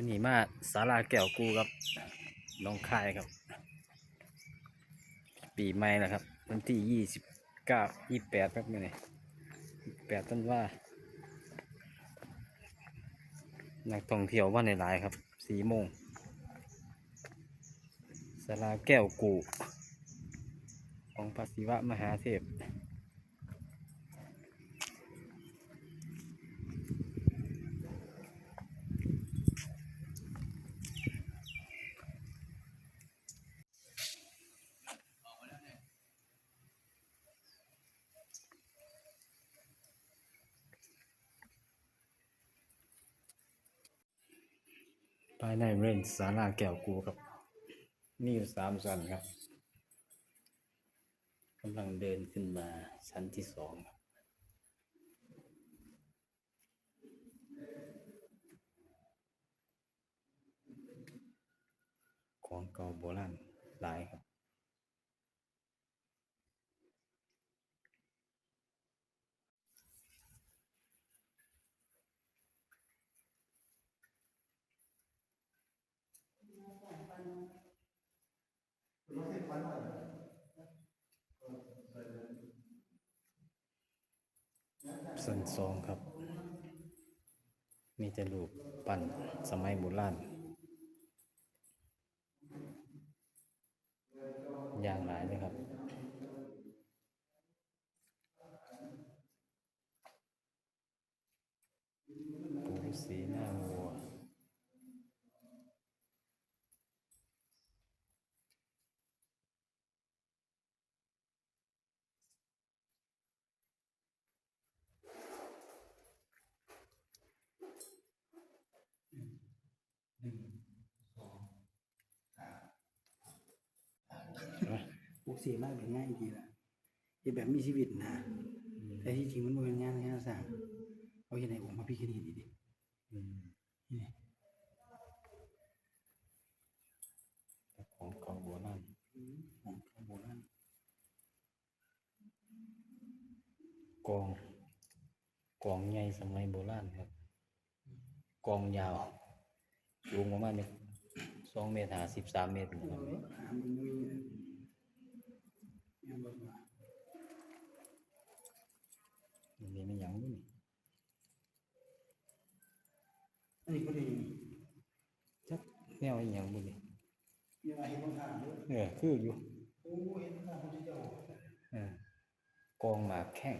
มันนี่มาสาราแก้วกูกับน้องคายครับ ปีใหม่แล้วครับ วันที่ยี่สิบเก้ายี่แปดครับมื่อนี้แปดต้นว่า นักท่องเที่ยวว่าในหลายๆครับสี่โมงสาราแก้วกูของพระศิวะมหาเทพายในเรนสาราแก้วกูครับมีอยู่สามชั้นครับกำลังเดินขึ้นมาชั้นที่สองครับของเก่าโบราณหลายครับ ส่วนสองครับ มีแต่รูปปั้นสมัยโบราณอย่างหลายเลยครับปูสีหน้าวัว ปลูกเสียมากเป็นง่ายจริงๆล่ะเฮ็ดแบบมีชีวิตนะแต่ที่จริงมันบ่เป็นงานงานสร้างเอาเฮ็ดให้ผมมาพี่แค่นี้ดิดิอืมนี่ของเก่าโบราณของของโบราณกองกองใหญ่สมัยโบราณครับ กองยาวสูงประมาณเนี่ยสองเมตรหาสิบสามเมตรนะครับ หามันบ่มีเลยยังบ่ว่า อันนี้ ไม่ยังนี่อันนี้บ่ได้จักแนวอีหยังบุนี่ยังว่าเฮ็ดบ่ทางเด้อเออคืออยู่โอ้เฮ็ดบ่ทางเขาสิเจ้าเออกองหมากแข้ง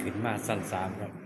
ขึ้นมาสั้นสามครับ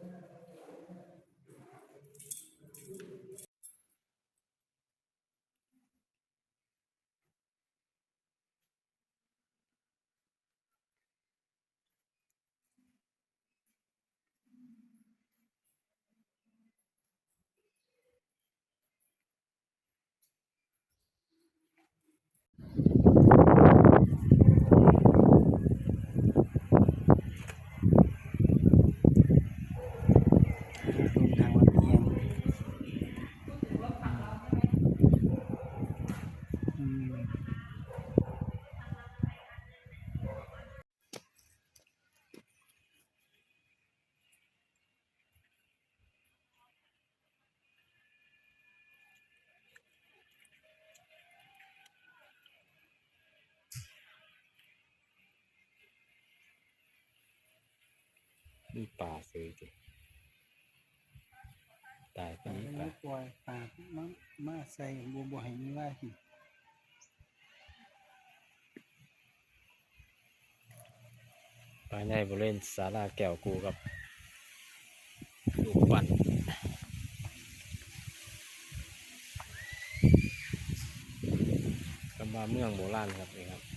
มีป่าเสยจ้ะตายไปปล่อยนี่ให้ไปมันปล่อยปากมามาใส่บ่บ่ให้มันว่าหิภายในบริเวณศาลาแก้วกูกับลูกปั้นกำบาเมืองโบราณครับนี่ครับ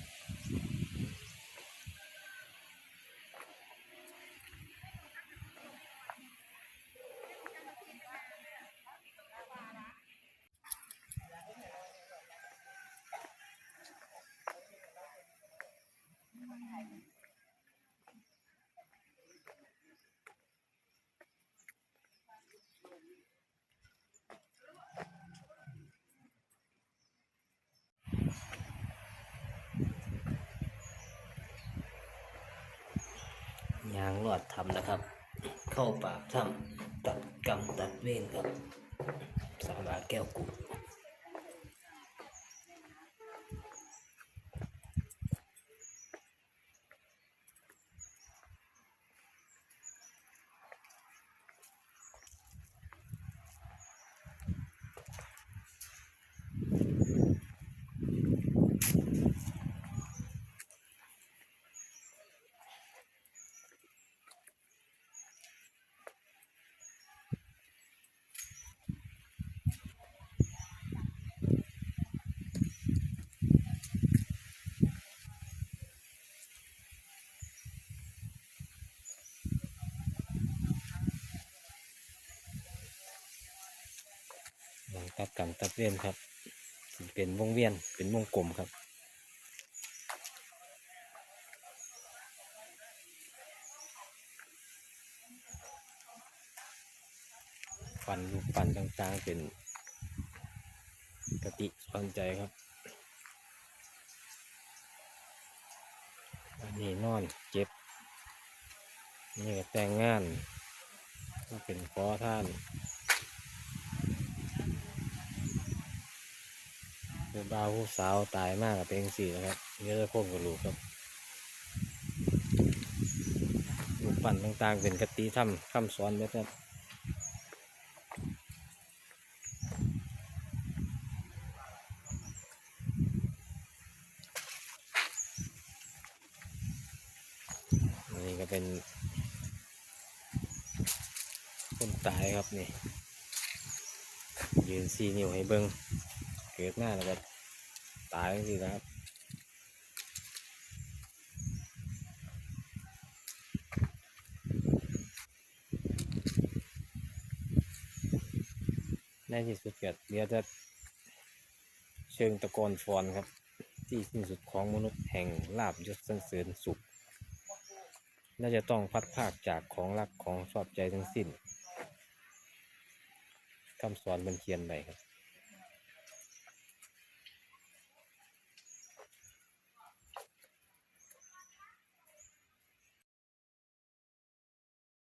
ยางรรมนะครับ เข้าปากถ้ำตัดกรรมตัดเวรครับสาราแก้วกู ตัดกรรมตัดเวรครับเป็นวงเวียนเป็นวงกลมครับฟันลูกฟันต่างๆเป็นกติสอนใจครับ อันนี้นอนเจ็บ นี่แต่งงานก็เป็นขอท่าน คือบ่าวผู้สาวตายมากกับเป็นสี่นะครับเยอะพ่นกับลูกครับลูกปั่นต่างๆเป็นกติถ้ำคำสอนเม็ดครับนนี้ก็เป็นคนตายครับนี่ยืนซีนิ้วให้เบิ้ง เกิดมาแล้วก็ตายสิครับในที่สุดเกิดเดี๋ยวจะเชิงตะกอนฟอนครับ ที่สิ้นสุดของมนุษย์แห่งลาบยศสรรเสริญสุขน่าจะต้องพัดภาคจากของรักของชอบใจทั้งสิ้นคำสอนบนเขียนไปครับ